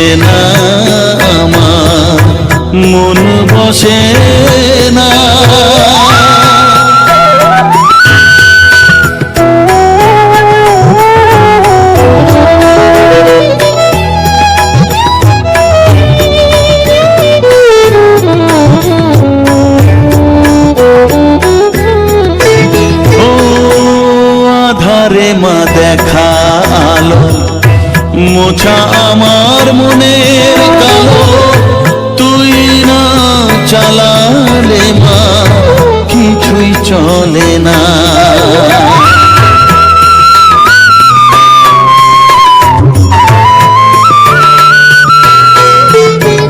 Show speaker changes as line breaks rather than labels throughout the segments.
বসে না আমার মন বসে না। আধারে মা দেখা আলো মোছা আমার মনের কালো, তুই না চালালে মা, কিছুই চলে না।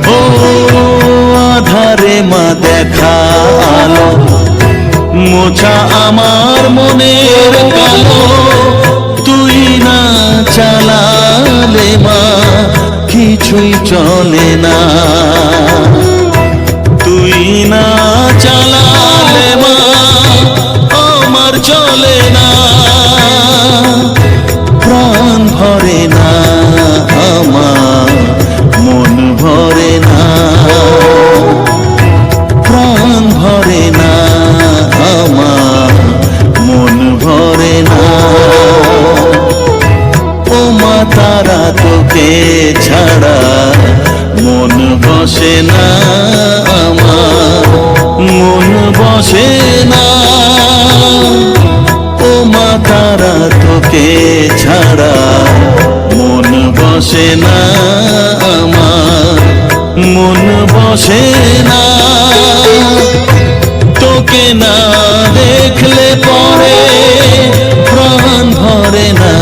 ও আধারে মা দেখা আলো মোছা আমার মনের কালো কিছুই চলে না। ছাড়া মন বসে না আমার, মন বসে না। তোকে না দেখলে পরে প্রাণ ভরে না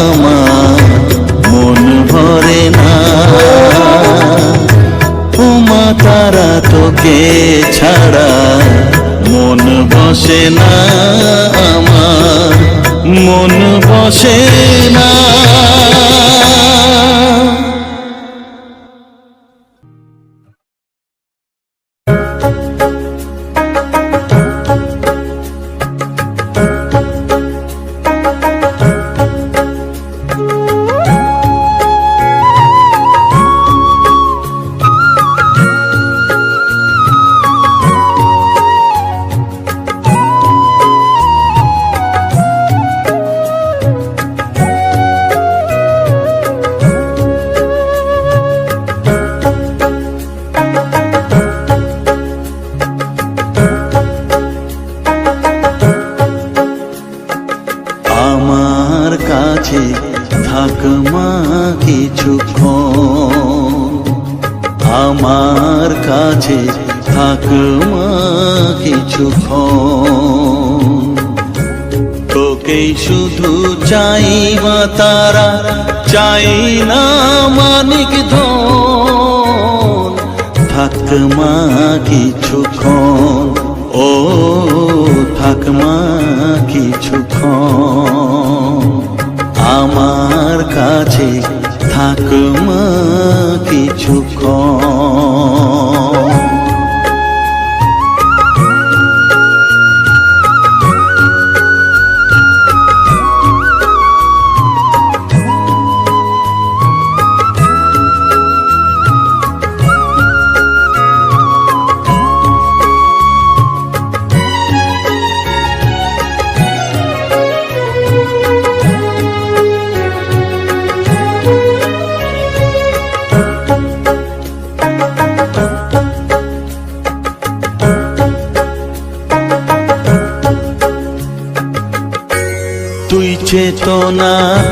আমার, মন ভরে না। উমা তারা তোকে ছাড়া মন বসে না আমার মন বসে না। কাছে থাক মা কিছুক্ষণ আমার কাছে থাক মা কিছুক্ষণ তোকেই শুধু চাই মা তারা, চাই না মানিক ধন। থাক মা কিছুক্ষণ ও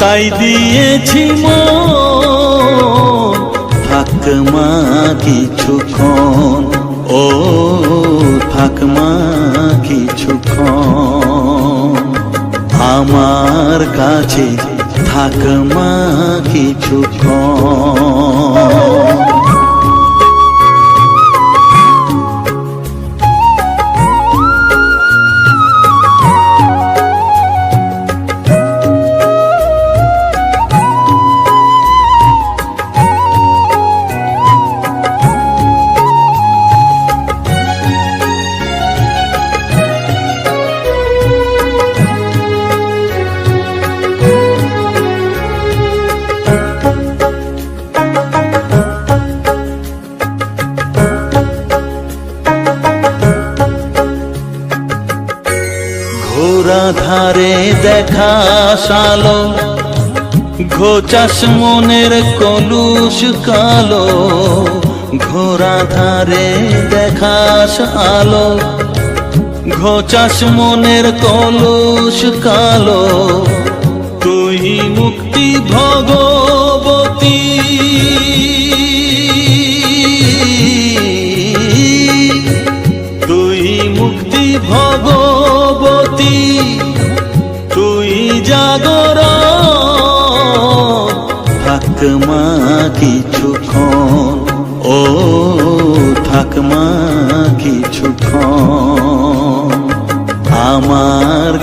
তাই দিয়েছি মন। মা কিছুক্ষণ। ও ফাকমা কিছুক্ষণ। আমার কাছে থাক মা কিছুক্ষণ। ধারে দেখা সালো ঘোচাস মনের কলুষ কালো ঘোড়া ধারে দেখাস আলো ঘোচাস মনের কলুষ কালো, তুই মুক্তি ভগবতী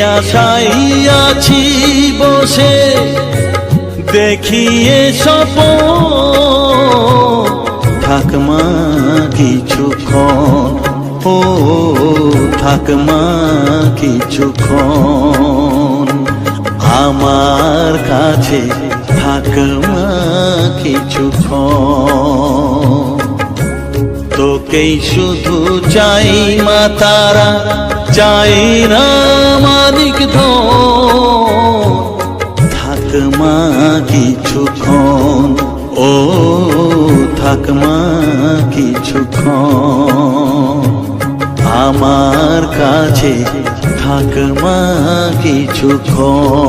আশাই আছি বসে দেখিয়ে সপ থাকমা কিছুক্ষণ ও থাকমা কিছুক্ষণ আমার কাছে থাকমা কিছুক্ষণ তোকেই শুধু চাই মা তারা। চাই না মানিক থাক মা কিছুক্ষণ ও থাক মা কিছুক্ষণ আমার কাছে থাক মা কিছুক্ষণ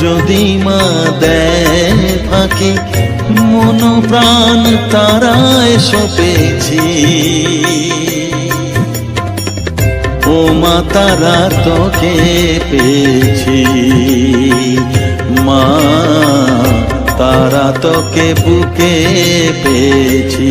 যদি মা দেয় ফাঁকি মন প্রাণ তারায় সপেছি। ও মা, তারা তোকে পেয়েছি। মা, তারা তোকে বুকে পেয়েছি।